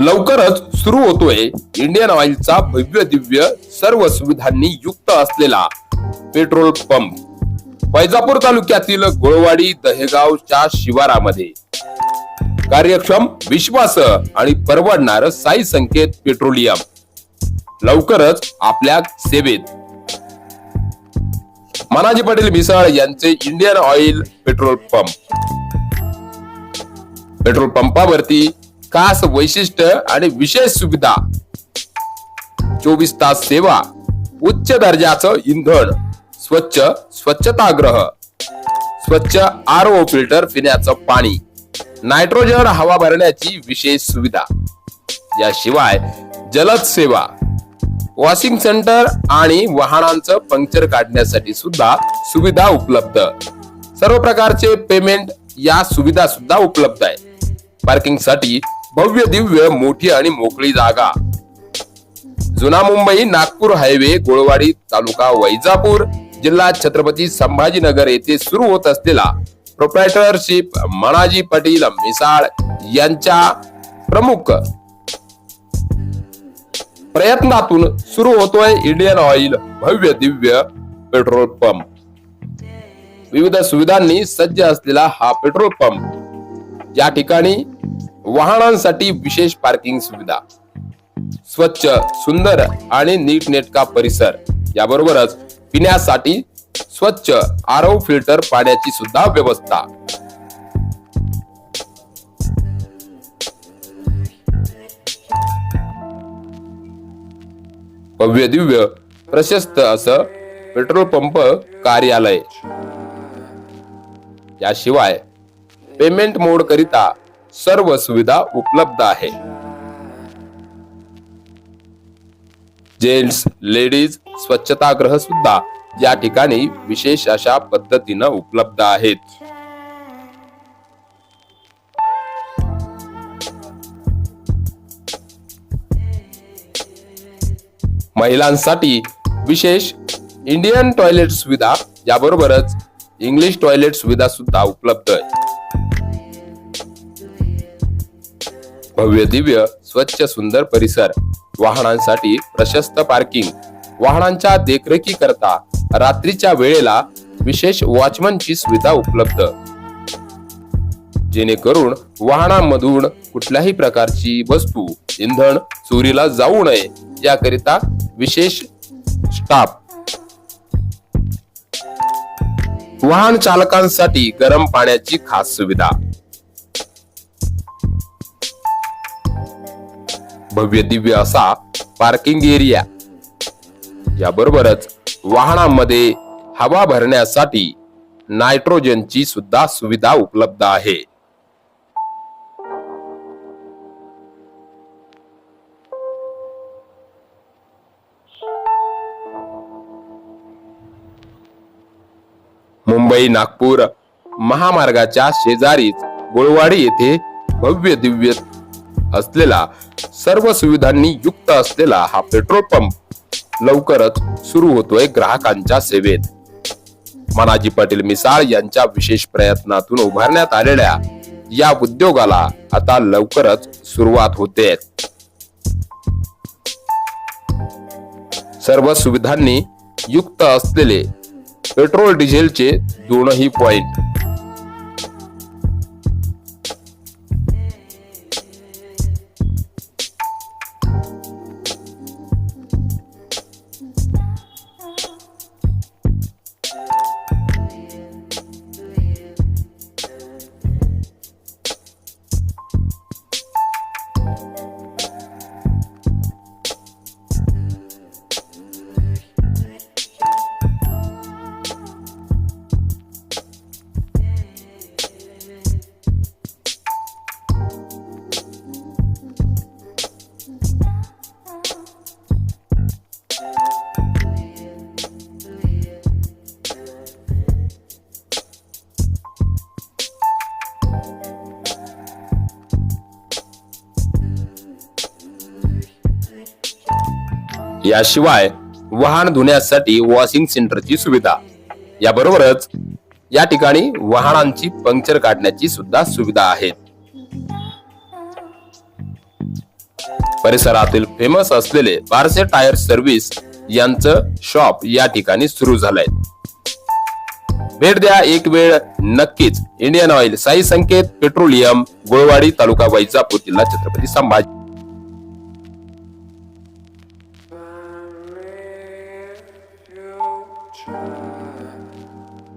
लवकरच सुरू होतोय इंडियन ऑइलचा भव्य दिव्य सर्व सुविधांनी युक्त असलेला पेट्रोल पंप. वैजापूर तालुक्यातील गोळवाडी दहेगावच्या शिवारामध्ये. कार्यक्षम विश्वास आणि परवडणार साई संकेत पेट्रोलियम. लवकरच आपल्या सेवेत. मनाजी पाटील मिसाळ यांचे Indian oil petrol pump. Petrol पंपावरती खास वैशिष्ट्य आणि विशेष सुविधा. चोवीस तास सेवा उच्च दर्जाचं इंधन स्वच्छ स्वच्छताग्रह स्वच्छ आर ओ फिल्टर पिण्याचं पाणी नायट्रोजन हवा भरण्याची विशेष सुविधा. याशिवाय जलद सेवा वॉशिंग सेंटर आणि वाहनांचं पंक्चर काढण्यासाठी सुद्धा सुविधा उपलब्ध. सर्व प्रकारचे पेमेंट या सुविधा सुद्धा उपलब्ध आहे. पार्किंगसाठी भव्य दिव्य मोठी आणि मोकळी जागा. जुना मुंबई नागपूर हायवे गोळवाडी तालुका वैजापूर जिल्हा छत्रपती संभाजीनगर येथे सुरू होत असलेला प्रोप्रायटरशिप मनाजी पाटील मिसाळ यांच्या प्रमुख प्रयत्नातून सुरू होतोय इंडियन ऑइल भव्य दिव्य पेट्रोल पंप विविध सुविधांनी सज्ज असलेला हा पेट्रोल पंप या ठिकाणी वाहनांसाठी विशेष पार्किंग सुविधा. स्वच्छ सुंदर आणि नीटनेटका परिसर. याबरोबरच पिण्यासाठी स्वच्छ आरओ फिल्टर पाण्याची सुद्धा व्यवस्था. भव्य दिव्य प्रशस्त असं पेट्रोल पंप कार्यालय. याशिवाय पेमेंट मोड करिता सर्व सुविधा उपलब्ध आहे. जेंट्स लेडीज स्वच्छतागृह सुद्धा या ठिकाणी विशेष अशा पद्धतीनं उपलब्ध आहेत. महिलांसाठी विशेष इंडियन टॉयलेट सुविधा याबरोबरच इंग्लिश टॉयलेट सुविधा सुद्धा उपलब्ध आहे. भव्य दिव्य स्वच्छ सुंदर परिसर. वाहनांसाठी प्रशस्त पार्किंग. वाहनांच्या देखरेखी करता रात्रीच्या वेळेला विशेष वॉचमनची सुविधा उपलब्ध. जेणेकरून वाहनांमधून कुठल्याही प्रकारची वस्तू इंधन चोरीला जाऊ नये याकरिता विशेष स्टाफ. वाहन चालकांसाठी गरम पाण्याची खास सुविधा. भव्य दिव्य असा पार्किंग एरिया याबरोबरच वाहनांमध्ये हवा भरण्यासाठी नायट्रोजनची सुद्धा सुविधा उपलब्ध आहे. मुंबई नागपूर महामार्गाच्या शेजारीच गोळवाडी येथे भव्य दिव्य असलेला सर्व सुविधांनी युक्त असलेला हा पेट्रोल पंप लवकरच सुरू होतोय ग्राहकांच्या सेवेत. मनाजी पाटील मिसाळ यांच्या विशेष प्रयत्नातून उभारण्यात आलेल्या या उद्योगाला आता लवकरच सुरुवात होते. सर्व सुविधांनी युक्त असलेले पेट्रोल डिझेलचे दोनही पॉइंट याशिवाय वाहन धुण्यासाठी वॉशिंग सेंटरची सुविधा. याबरोबरच या ठिकाणी वाहनांची पंक्चर काढण्याची सुद्धा सुविधा आहे परिसरातील फेमस असलेले बारसे टायर सर्व्हिस यांचं शॉप या ठिकाणी सुरू झालंय. भेट द्या एक वेळ नक्कीच. Indian oil Sai Sanket petroleum Golwadi taluka Vaijapur जिल्हा छत्रपती संभाजी. try.